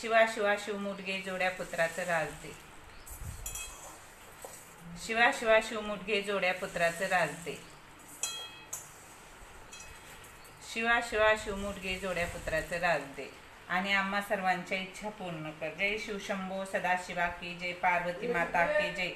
शिवा शिवा शिवमुडगे जोड्या पुत्राचं राज दे. शिवा शिवा शिवमुडगे जोड्या पुत्राचं राज दे. शिवा शिवा शिवमुडगे जोड्या पुत्राचं राज दे. आणि आम्हा सर्वांच्या इच्छा पूर्ण कर. जय शिवशंभो सदाशिवा की जय. पार्वती माता की जय.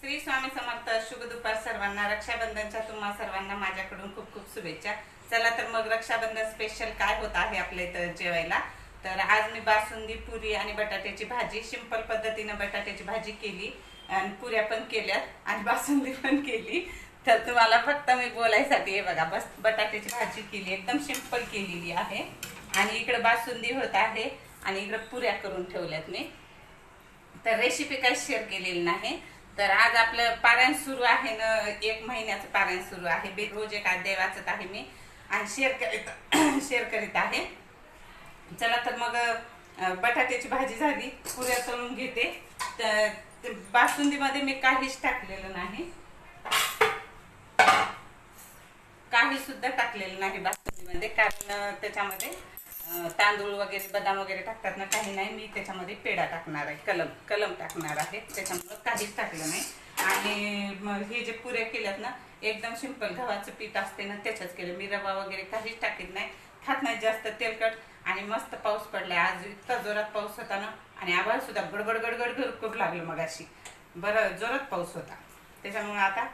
श्री स्वामी समर्थ शुभ दुपार सर्वांना. रक्षाबंधनच्या तुम्हा सर्वांना माझ्याकडून खूप खूप शुभेच्छा. चला तर मग रक्षाबंधन स्पेशल काय होत आहे आपल्या इथं जेवायला? तर आज मी बासुंदी पुरी आणि बटाट्याची भाजी सिंपल पद्धतीनं बटाट्याची भाजी केली आणि पुऱ्या पण केल्यात आणि बासुंदी पण केली. तर तुम्हाला फक्त मी बोलायसाठी हे बघा बस बटाट्याची भाजी केली एकदम सिंपल केलेली आहे. आणि इकडं बासुंदी होत आहे आणि इकडं पुऱ्या करून ठेवल्यात मी. तर रेसिपी काही शेअर केलेली नाही. तर आज आपलं पारायण सुरू आहे ना एक महिन्याचं पारायण सुरू आहे. बे रोज एका अध्याय आहे मी. आणि शेअर करीत शेअर करीत आहे. चला तर मग बटाट्याची भाजी झाली. पुऱ्या तळून घेते. तर बासुंदीमध्ये मी काहीच टाकलेलं नाही. काही सुद्धा टाकलेलं नाही बासुंदीमध्ये कारण त्याच्यामध्ये तांदूळ वगैरे बदाम वगैरे टाकतात ना काही नाही. मी त्याच्यामध्ये पेढा टाकणार आहे कलम कलम टाकणार आहे. त्याच्यामुळं काहीच टाकलं नाही. आणि मग हे जे पुऱ्या केल्यात ना एकदम सिंपल गव्हाचं पीठ असते ना त्याच्याच केलं. मी रवा वगैरे काहीच टाकीत नाही. खात नाही जास्त तेलकट. आणि मस्त पाऊस पडलाय. आज इतका जोरात पाऊस होता ना आणि आभाळ सुद्धा गडगड गडगड गड करू लागलं मग अशी बरं जोरात पाऊस होता. त्याच्यामुळे आता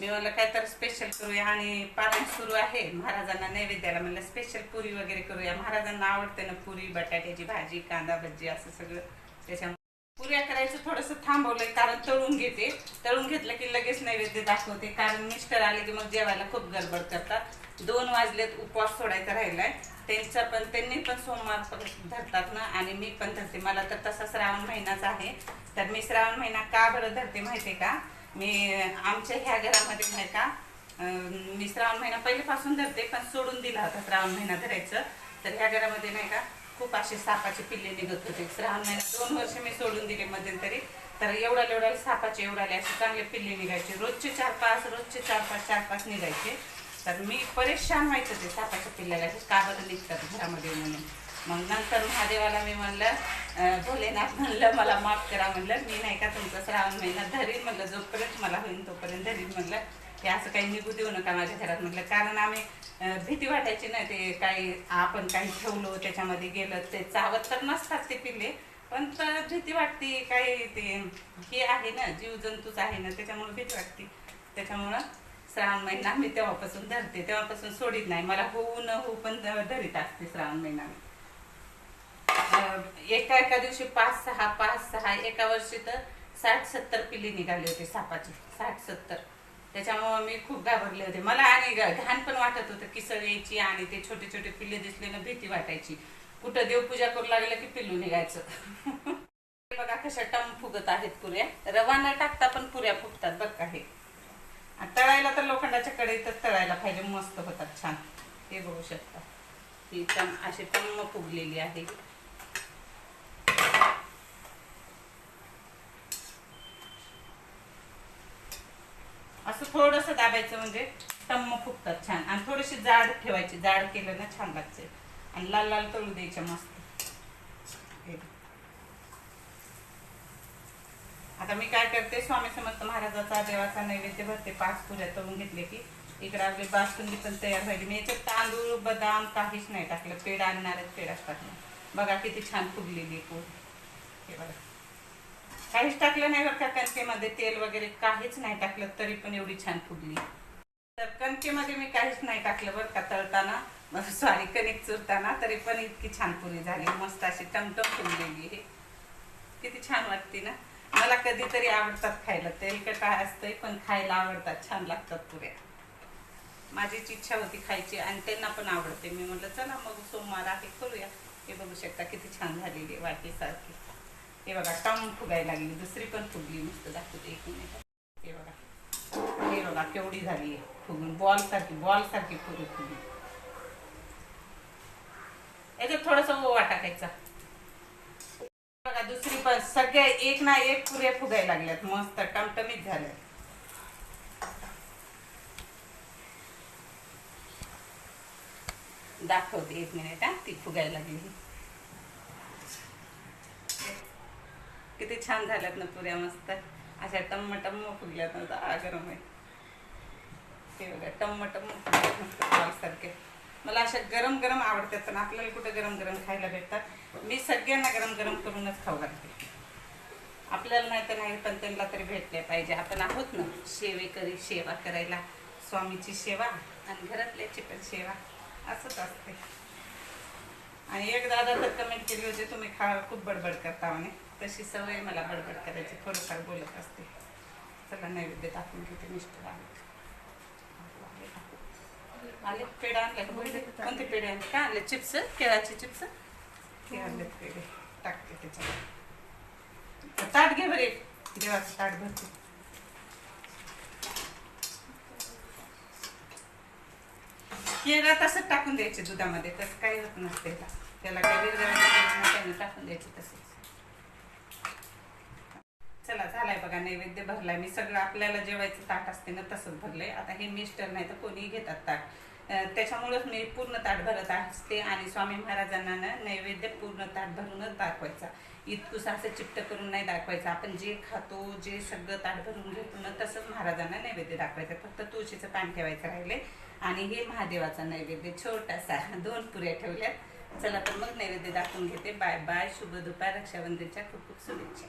मी म्हणलं काय तर स्पेशल करूया आणि पारायण सुरू आहे. महाराजांना नैवेद्याला म्हणलं स्पेशल पुरी वगैरे करूया. महाराजांना आवडते ना पुरी बटाट्याची भाजी कांदा भजी असं सगळं. त्याच्यामुळे पुऱ्या करायचं थोडंसं थांबवलंय कारण तळून घेते. तळून घेतलं ते दाखवते. कारण मिस्टर आले की मग जेवायला खूप गडबड करतात. दोन वाजलेत उपवास सोडायचा राहिलाय. त्यांचा पण त्यांनी पण सोमवार धरतात ना. आणि मी पण धरते. मला तर तसा श्रावण महिनाच आहे. तर मी श्रावण महिना का बरं धरते माहितीये का? मी आमच्या ह्या घरामध्ये नाही का मी श्रावण महिना पहिल्यापासून धरते पण सोडून दिला होता श्रावण महिना धरायचं. तर ह्या घरामध्ये नाही का खूप असे सापाचे पिल्ले निघत होते. श्रावण महिना दोन वर्ष मी सोडून दिले मध्यंतरी. तर एवढ्या एवढ्या सापाचे एवढ्याले असे चांगले पिल्ले निघायचे. रोजचे चार पाच रोजचे चार पाच चार पाच निघायचे. तर मी परेशान व्हायचं ते सापाच्या पिल्ल्याला हे का बरं निघतात घरामध्ये म्हणून. मग नंतर महादेवाला मी म्हणलं भोलेनाथ म्हणलं मला माफ करा म्हणलं. मी नाही का तुमचं श्रावण महिना धरीन म्हणलं. जोपर्यंत मला होईल तोपर्यंत धरीन म्हणलं. हे असं काही निघू देऊ नका माझ्या घरात म्हटलं कारण आम्ही भीती वाटायची ना ते काही आपण काही ठेवलो त्याच्यामध्ये गेलं ते चावत तर नसतात ते पिल्ले. पण तर भीती वाटते काही ते हे आहे ना जीवजंतूच आहे ना त्याच्यामुळे भीती वाटते. त्याच्यामुळं श्रावण महिना मी तेव्हापासून धरते. तेव्हापासून सोडित नाही. मला होऊ न होऊ पण धरीत असते श्रावण महिना मी एका एका दिवशी पाच सहा पाच सहा एका वर्षी तर साठ सत्तर पिल्ले निघाले होते सापाचे. साठ सत्तर. त्याच्यामुळे मी खूप घाबरले होते. मला आणि घाण पण वाटत होतं किसळ यायची आणि ते छोटे छोटे पिल्ले दिसले ना भीती वाटायची. कुठं देवपूजा करू लागलं की पिल्लू निघायचं. बघा कशा टम फुगत आहेत पुऱ्या. रवा न टाकता पण पुऱ्या फुगतात बघ का हे. तळायला तर लोखंडाच्या कढईतच तळायला पाहिजे मस्त होतात छान. हे बघू शकता. ही टम अशी टम्म फुगलेली आहे. असं थोडस दाबायचं म्हणजे टम्म फुगतात छान. आणि थोडीशी जाड ठेवायची. जाड केलं ना छान लागते. आणि लाल लाल तळू द्यायच्या मस्त. आता मी काय करते स्वामी समर्थ महाराजाचा देवाचा नैवेद्य भरते. पाच पुऱ्या तळून घेतले की इकडे आपली बासुंदी पण तयार व्हायली. मी याच्यात तांदूळ बदाम काहीच नाही टाकलं. पेढा आणणार पेढाच टाकला बघा किती छान फुगलेली पूर हे बघा. काहीच टाकलं नाही बघा का कणकेमध्ये तेल वगैरे काहीच नाही टाकलं तरी पण एवढी छान फुगली. तर कणकेमध्ये मी काहीच नाही टाकलं बरं का तळताना. सॉरी कणिक चुरताना तरी पण इतकी छान पुरी झाली. मस्त अशी टमटम फुललेली आहे. किती छान वाटते ना. मला कधीतरी आवडतात खायला. तेलकट असतंय पण खायला आवडतात. छान लागतात पुऱ्या. माझीच इच्छा होती खायची आणि त्यांना पण आवडते. मी म्हटलं चला मग सोमवार आहे करूया. हे बघू शकता किती छान झालेली आहे वाटीसारखी. हे बघा टम फुगायला लागली. दुसरी पण फुगली मस्त दाखवते. एक मिनिट. बघा केवढी झाली फुगून बॉल सारखी बॉल सारखी पुरी फुगली. याच्यात थोडासा ओवा टाकायचा. बघा दुसरी पण सगळ्या एक ना एक पुऱ्या फुगायला लागल्यात. मस्त टमटमीत झाल्या दाखवते एक मिनिट हा ती फुगायला लागली. किती छान झाल्यात ना पुऱ्या मस्त. अशा टम्म टम्म फुगल्यात ना गरम आहे हे बघा टम्म सारखे. मला अशा गरम गरम आवडतात पण आपल्याला कुठं गरम गरम खायला भेटतात. मी सगळ्यांना गरम गरम करूनच खाऊ घालते. आपल्याला नाही तर नाही पण त्यांना तरी भेटले पाहिजे. आपण आहोत ना सेवेकरी सेवा करायला स्वामीची सेवा आणि घरातल्याची पण सेवा असंच असते. आणि एक दादा तर कमेंट केली होती तुम्ही खा खूप बडबड करता म्हणे. तशी सवय मला बडबड करायची थोडंफार बोलत असते. चला नैवेद्य दाखवून घेते मिस्टर आले आले पेढे आणले. कोणते पेढे आणले? का आणले? चिप्स? केळाचे चिप्स? हे आणले पेढे. टाकते त्याच्यात. ताट घे बरे. देवाचं ताट भरते. केळं तसंच टाकून द्यायचे दुधामध्ये. तसं काही होत नसते त्याला त्याला काही टाकून द्यायचे तसंच. चला झालाय बघा नैवेद्य भरलाय. मी सगळं आपल्याला जेवायचं ताट असते ना तसंच भरलंय. आता हे मिस्टर नाही तर कोणीही घेतात ताट. त्याच्यामुळेच मी पूर्ण ताट भरत असते आणि स्वामी महाराजांना नैवेद्य पूर्ण ताट भरूनच दाखवायचा. इतकूस असं चिट्ट करून नाही दाखवायचं. आपण जे खातो जे सगळं ताट भरून घेतो ना तसंच महाराजांना नैवेद्य दाखवायचं. फक्त तुळशीचं पान ठेवायचं राहिले आणि हे महादेवाचा नैवेद्य छोटासा दोन पुऱ्या ठेवल्यात. चला तर मग नैवेद्य दाखवून घेते. बाय बाय शुभ दुपार रक्षाबंधनच्या खूप खूप शुभेच्छा.